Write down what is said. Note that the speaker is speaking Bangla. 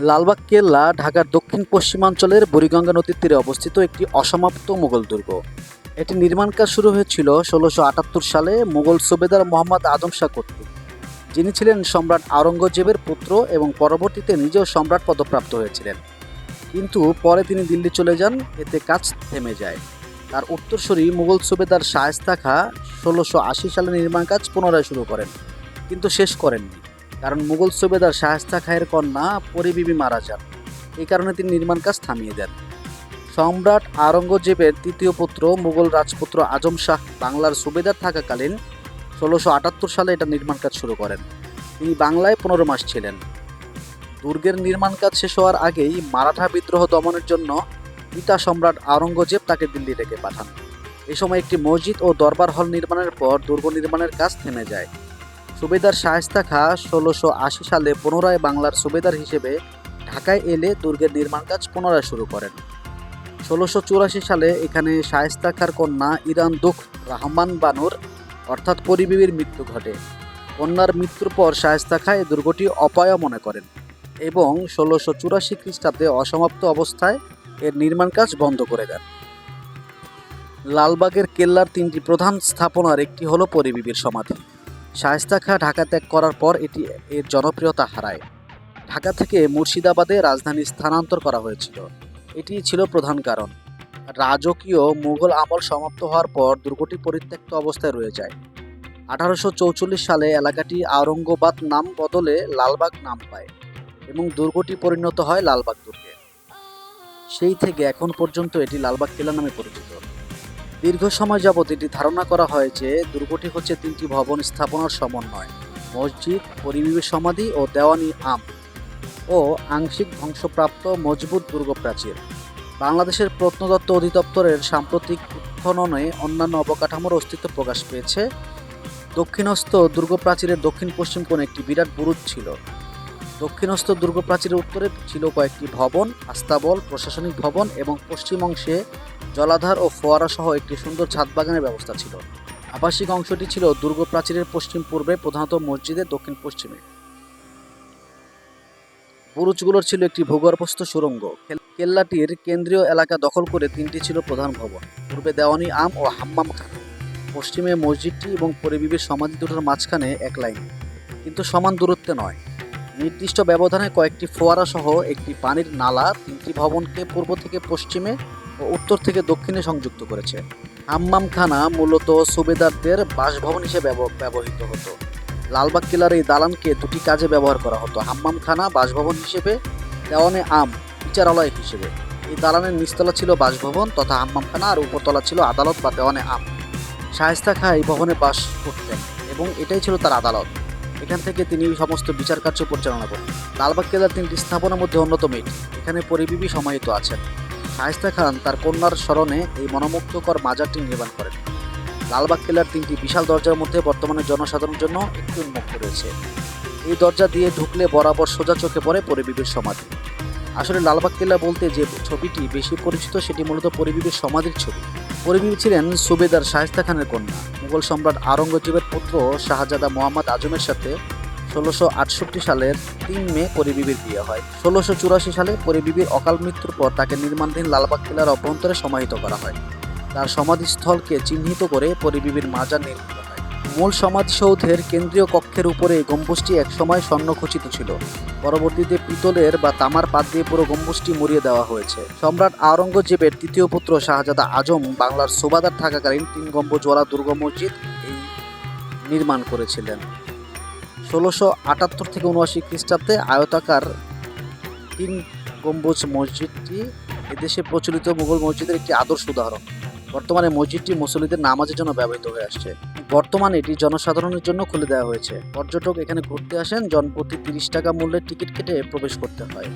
লালবাগ কেল্লা, ঢাকার দক্ষিণ পশ্চিমাঞ্চলের বুড়িগঙ্গা নদীর তীরে অবস্থিত একটি অসমাপ্ত মুঘল দুর্গ। এটি নির্মাণ কাজ শুরু হয়েছিল ষোলোশো আটাত্তর সালে মুঘল সুবেদার মোহাম্মদ আদম শাহ কর্তৃক। যিনি ছিলেন সম্রাট আওরঙ্গজেবের পুত্র এবং পরবর্তীতে নিজেও সম্রাট পদপ্রাপ্ত হয়েছিলেন। কিন্তু পরে তিনি দিল্লি চলে যান, এতে কাজ থেমে যায়। তার উত্তরসূরি মুঘল সুবেদার শায়েস্তা খা ষোলোশো আশি সালে নির্মাণ কাজ পুনরায় শুরু করেন, কিন্তু শেষ করেননি। কারণ মুঘল সুবেদার শায়েস্তা খায়ের কন্যা পরিবিবি মারা যান। এই কারণে তিনি নির্মাণ কাজ থামিয়ে দেন। সম্রাট আওরঙ্গজেবের তৃতীয় পুত্র মুঘল রাজপুত্র আজম শাহ বাংলার সুবেদার থাকাকালীন ষোলোশো আটাত্তর সালে এটা নির্মাণ কাজ শুরু করেন। তিনি বাংলায় পনেরো মাস ছিলেন। দুর্গের নির্মাণ কাজ শেষ হওয়ার আগেই মারাঠা বিদ্রোহ দমনের জন্য পিতা সম্রাট আওরঙ্গজেব তাকে দিল্লি ডেকে পাঠান। এ সময় একটি মসজিদ ও দরবার হল নির্মাণের পর দুর্গ নির্মাণের কাজ থেমে যায়। সুবেদার শায়েস্তা খা ষোলোশো আশি সালে পুনরায় বাংলার সুবেদার হিসেবে ঢাকায় এলে দুর্গের নির্মাণ কাজ পুনরায় শুরু করেন। ষোলোশো চুরাশি সালে এখানে শায়েস্তা খার কন্যা ইরান দুঃখ রহমান বানুর অর্থাৎ পরিবিবির মৃত্যু ঘটে। কন্যার মৃত্যুর পর শায়েস্তা খা এই দুর্গটি অপায় মনে করেন এবং ষোলোশো চুরাশি খ্রিস্টাব্দে অসমাপ্ত অবস্থায় এর নির্মাণ কাজ বন্ধ করে দেন। লালবাগের কেল্লার তিনটি প্রধান স্থাপনার একটি হলো পরিবিবির সমাধি। শায়েস্তা খা ঢাকা ত্যাগ করার পর এটি এর জনপ্রিয়তা হারায়। ঢাকা থেকে মুর্শিদাবাদে রাজধানী স্থানান্তর করা হয়েছিল। এটি ছিল প্রধান কারণ। রাজকীয় মুঘল আমল সমাপ্ত হওয়ার পর দুর্গটি পরিত্যক্ত অবস্থায় রয়ে যায়। আঠারোশো সালে এলাকাটি আওরঙ্গবাদ নাম বদলে লালবাগ নাম পায় এবং দুর্গটি পরিণত হয় লালবাগ দুর্গে সেই থেকে এখন পর্যন্ত এটি লালবাগ কেল্লা নামে পরিচিত। দীর্ঘ সময় যাবৎ এটি ধারণা করা হয় যে দুর্গটি হচ্ছে তিনটি ভবন স্থাপনার সমন্বয়, মসজিদ পরিবিবির সমাধি ও দেওয়ানি আম ও আংশিক ধ্বংসপ্রাপ্ত মজবুত দুর্গ প্রাচীর। বাংলাদেশের প্রত্নতত্ত্ব অধিদপ্তরের সাম্প্রতিক উৎখননে অন্যান্য অবকাঠামোর অস্তিত্ব প্রকাশ পেয়েছে। দক্ষিণস্থ দুর্গ প্রাচীরের দক্ষিণ পশ্চিম কোণে একটি বিরাট বুরুজ ছিল। দক্ষিণস্থ দুর্গ প্রাচীরের উত্তরে ছিল কয়েকটি ভবন, আস্তাবল, প্রশাসনিক ভবন এবং পশ্চিম অংশে জলাধার ও ফোয়ারা সহ একটি সুন্দর ছাদ বাগানের ব্যবস্থা ছিল। আবাসিক অংশটি ছিল দুর্গ প্রাচীরের পশ্চিম পূর্বে, প্রধানত মসজিদের দক্ষিণ পশ্চিমে। বুরুজগুলোর ছিল একটি ভূগর্ভস্থ সুড়ঙ্গ কেল্লাটির কেন্দ্রীয় এলাকা দখল করে তিনটি ছিল প্রধান ভবন, পূর্বে দেওয়ানি আম ও হাম্মাম খানা। পশ্চিমে মসজিদটি এবং পরিবিবির সমাধি দুটোর মাঝখানে এক লাইন। কিন্তু সমান দূরত্বে নয়। নির্দিষ্ট ব্যবধানে কয়েকটি ফোয়ারা সহ একটি পানির নালা তিনটি ভবনকে পূর্ব থেকে পশ্চিমে ও উত্তর থেকে দক্ষিণে সংযুক্ত করেছে। হাম্মামখানা মূলত সুবেদারদের বাসভবন হিসেবে ব্যবহৃত হতো। লালবাগ কেল্লার এই দালানকে দুটি কাজে ব্যবহার করা হতো, হাম্মামখানা বাসভবন হিসেবে, দেওয়ানে আম, বিচারালয় হিসেবে। এই দালানের নিচতলা ছিল বাসভবন তথা হাম্মামখানা আর উপরতলা ছিল আদালত বা দেওয়ানে আম। শায়েস্তা খা এই ভবনে বাস করতেন এবং এটাই ছিল তার আদালত। এখান থেকে তিনি সমস্ত বিচার কার্য পরিচালনা করেন। লালবাগ কেল্লার তিনটি স্থাপনার মধ্যে অন্যতম এটি। এখানে পরিবিবি সমাহিত আছেন। শায়েস্তা খান তার কন্যার স্মরণে এই মনোমুগ্ধকর মাজারটি নির্মাণ করেন। লালবাগ কেল্লার তিনটি বিশাল দরজার মধ্যে বর্তমানে জনসাধারণের জন্য একটি উন্মুক্ত রয়েছে। এই দরজা দিয়ে ঢুকলে বরাবর সোজা চোখে পড়ে পরিবিবির সমাধি। আসলে লালবাগ কেল্লা বলতে যে ছবিটি বেশি পরিচিত, সেটি মূলত পরিবিবির সমাধির ছবি। পরিবিবি ছিলেন সুবেদার শায়েস্তা খানের কন্যা। মুঘল সম্রাট আওরঙ্গজেবের পুত্র শাহজাদা মোহাম্মদ আজমের সাথে ষোলোশো আটষট্টি সালের তিন মে পরিবিবির বিয়ে হয়। ষোলোশো চুরাশি সালে পরিবিবির অকাল মৃত্যুর পর তাকে নির্মাণধীন লালবাগ কিলার অভ্যন্তরে সমাহিত করা হয়। তার সমাধিস্থলকে চিহ্নিত করে পরিবিবির মাজার নির্মিত। মূল সমাধিসৌধের কেন্দ্রীয় কক্ষের উপরে গম্বুজটি একসময় স্বর্ণখচিত ছিল। পরবর্তীতে পিতলের বা তামার পাত দিয়ে পুরো গম্বুজটি মরিয়ে দেওয়া হয়েছে। সম্রাট আওরঙ্গজেবের তৃতীয় পুত্র শাহজাদা আজম বাংলার সুবাদার থাকাকালীন তিন গম্বুজওয়ালা দুর্গ মসজিদ এই নির্মাণ করেছিলেন। ষোলোশো আটাত্তর থেকে উনআশি খ্রিস্টাব্দে আয়তাকার তিন গম্বুজ মসজিদটি এদেশে প্রচলিত মুঘল মসজিদের একটি আদর্শ উদাহরণ। বর্তমানে মসজিদটি মুসল্লিদের নামাজের জন্য ব্যবহৃত হয়ে আসছে। বর্তমানে এটি জনসাধারণের জন্য খুলে দেওয়া হয়েছে। পর্যটক এখানে ঘুরতে আসেন, জনপ্রতি তিরিশ টাকা মূল্যের টিকিট কেটে প্রবেশ করতে হয়।